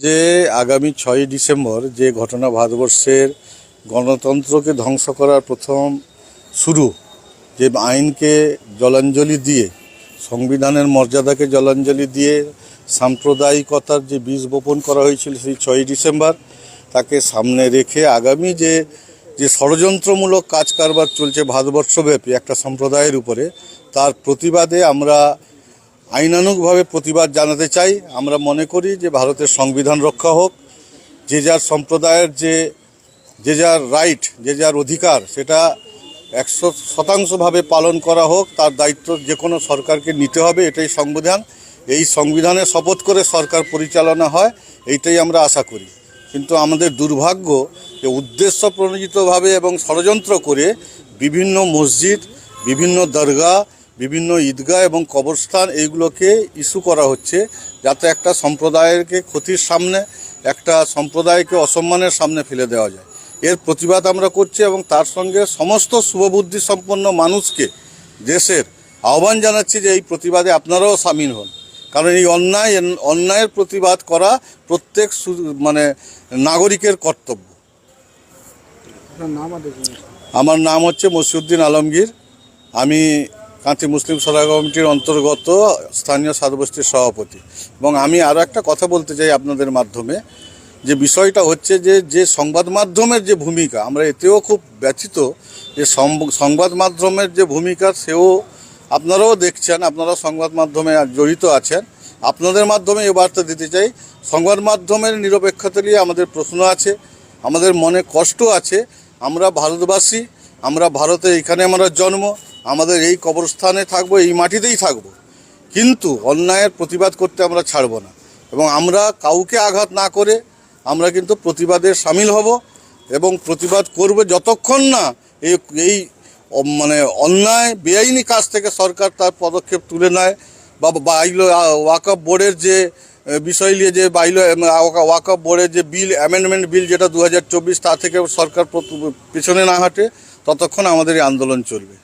যে আগামী ছয়ই ডিসেম্বর যে ঘটনা ভারতবর্ষের গণতন্ত্রকে ধ্বংস করার প্রথম শুরু, যে আইনকে জলাঞ্জলি দিয়ে, সংবিধানের মর্যাদাকে জলাঞ্জলি দিয়ে সাম্প্রদায়িকতার যে বীজ বপন করা হয়েছিল সেই ছয়ই ডিসেম্বর, তাকে সামনে রেখে আগামী যে যে ষড়যন্ত্রমূলক কাজ কারবার চলছে ভারতবর্ষব্যাপী একটা সম্প্রদায়ের উপরে, তার প্রতিবাদে আমরা আইনানুগভাবে প্রতিবাদ জানাতে চাই। আমরা মনে করি যে ভারতের সংবিধান রক্ষা হোক, যে যার সম্প্রদায়ের যে যে যার রাইট যে যার অধিকার, সেটা একশো শতাংশভাবে পালন করা হোক, তার দায়িত্ব যে কোনো সরকারকে নিতে হবে, এটাই সংবিধান। এই সংবিধানে শপথ করে সরকার পরিচালনা হয়, এইটাই আমরা আশা করি। কিন্তু আমাদের দুর্ভাগ্য যে উদ্দেশ্য প্রণোদিতভাবে এবং ষড়যন্ত্র করে বিভিন্ন মসজিদ, বিভিন্ন দরগা বিভিন্ন ঈদগাহ এবং কবরস্থান এইগুলোকে ইস্যু করা হচ্ছে যাতে একটা সম্প্রদায়েরকে ক্ষতির সামনে একটা সম্প্রদায়কে অসম্মানের সামনে ফেলে দেওয়া যায়। এর প্রতিবাদ আমরা করছি এবং তার সঙ্গে সমস্ত শুভবুদ্ধি সম্পন্ন মানুষকে দেশের আহ্বান জানাচ্ছি যে এই প্রতিবাদে আপনারাও সামিল হন। কারণ এই অন্যায় অন্যায়ের প্রতিবাদ করা প্রত্যেক মানে নাগরিকের কর্তব্য। আমার নাম হচ্ছে মসিউদ্দিন আলমগীর। আমি কাঁথি মুসলিম সভা কমিটির অন্তর্গত স্থানীয় সাতবস্তির সভাপতি। এবং আমি আরও একটা কথা বলতে চাই আপনাদের মাধ্যমে, যে বিষয়টা হচ্ছে যে যে সংবাদ মাধ্যমের যে ভূমিকা, আমরা এতেও খুব ব্যথিত যে সংবাদ মাধ্যমের যে ভূমিকা, সেও আপনারাও দেখছেন, আপনারা সংবাদ মাধ্যমে জড়িত আছেন। আপনাদের মাধ্যমে এ বার্তা দিতে চাই, সংবাদ মাধ্যমের নিরপেক্ষতা নিয়ে আমাদের প্রশ্ন আছে, আমাদের মনে কষ্ট আছে, আমরা ভারতবাসী, আমরা ভারতে এখানে আমরা জন্ম আমাদের এই কবরস্থানে থাকব, এই মাটিতেই থাকব। কিন্তু অন্যায়ের প্রতিবাদ করতে আমরা ছাড়ব না। এবং আমরা কাউকে আঘাত না করে আমরা কিন্তু প্রতিবাদে সামিল হব এবং প্রতিবাদ করব যতক্ষণ না এই এই মানে অন্যায়, বেআইনি কাজ থেকে সরকার তার পদক্ষেপ তুলে নেয় বা বাইলো ওয়াকআপ বোর্ডের যে বিষয় নিয়ে যে বাইলো ওয়াকআপ বোর্ডের যে বিল, অ্যামেন্ডমেন্ট বিল যেটা দু তা থেকে সরকার পেছনে না হাঁটে, ততক্ষণ আমাদের এই আন্দোলন চলবে।